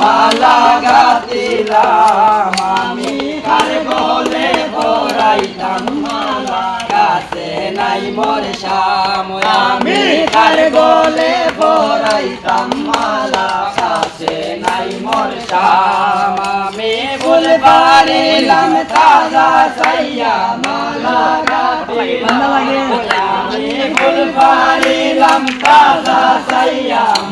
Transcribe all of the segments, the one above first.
মালা গাতিলাম আমি কার গলে পরাইতাম মালা গাছে নাই মোর শ্যাম আমি কার গলে পরাইতাম মালা গাছে নাই মোর শ্যাম আমি ফুল পারিলাম তাজা সাইয়া মালা গাতিলাম আমি ফুল পারিলাম তাজা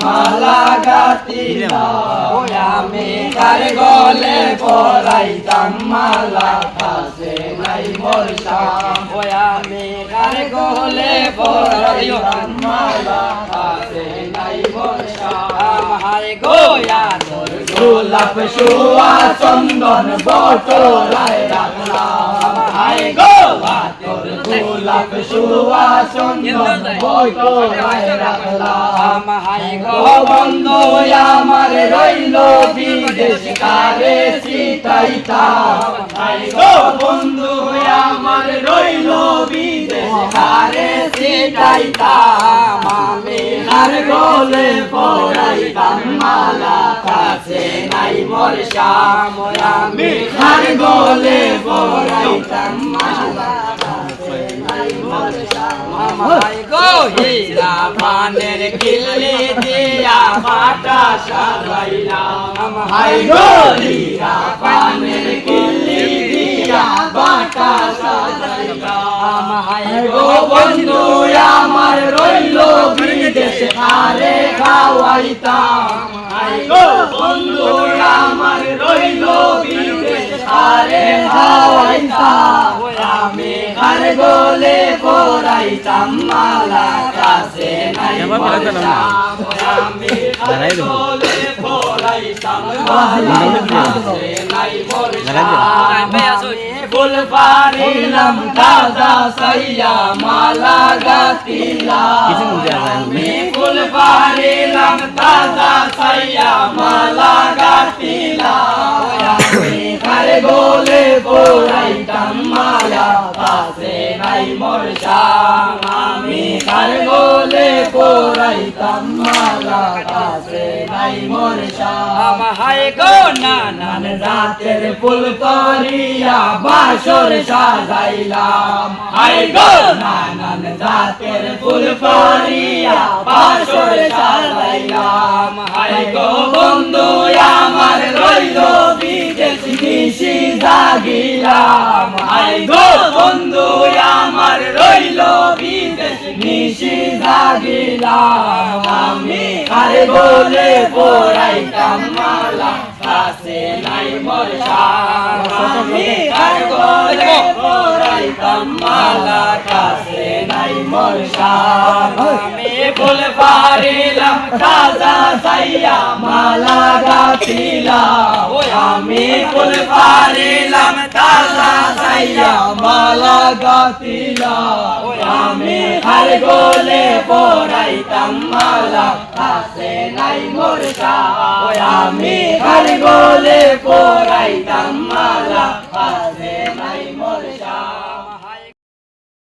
মালা গাতিলাম আমি কার গলে পরাইতাম মালা কাছে নাই মোর শ্যাম আমি কার গলে পরাইতাম মালা কাছে নাই মোর শ্যাম হায় গোয়া তোর গোলাপ শুয়া চন্দন বটরায় রাখলাম। হায় তোর শুয়া চন্দন বটরায় রাখলাম। হায় গো বন্ধু আমার রইল বিদেশ কারে সিতাইতাম হায় গো বন্ধু আমার রইল বিদেশ কারে গলে পড়াইতাম মালা কাছে নাই মোর শ্যাম আমি আর গলে পড়াইতাম মালা। আমায় গো হীরা পানের কিল্লি দিয়া বাটা সারাইলাম হাই গো হীরা পানের কিল্লি দিয়া বাটা সারাইলাম হাই গো বন্ধু আমার রইল বিদেশ আরে খাওয়াইতাম হাই গো বন্ধু আমার রইল বিদেশ আরে খাওয়াইতাম আর গোলে পড়াইতাম মালা কাছে নাই পড়তাম আমি গোলে পড়াইতাম মালা কাছে নাই পড়তাম ফুল পারিলাম দাদা সাইয়া মালা গাতিলাম ফুল পারিলাম দাদা সাইয়া মালা গাতিলাম শ্যাম আমি কার গোলে পড়াইতাম, মালা কাছে নাই মোর গো নানান রাতের ফুল করিয়া বাসর সাজাইলাম। হাই গো নানান রাতের ফুল করিয়া বাসর সাজাইলাম। গো বন্ধু, আমার রইল বিদেশ নিশি জাগিলাম। হাই গো নিশি জাগিলাম আমি। আরে বলে পড়াইতাম মালা, কাছে নাই শ্যাম আমি আর বলে পড়াইতাম মালা, কাছে নাই মোর আমি ফুল পারিলাম তাজা সাইয়া মালা গাতিলাম আমি ফুল পারিলাম তাজা সাইয়া মালা গাতিলাম আমি গোলে পড়াইতাম মালা কাছে নাই মোর আমি আর বলে পড়াইতাম মালা কাছে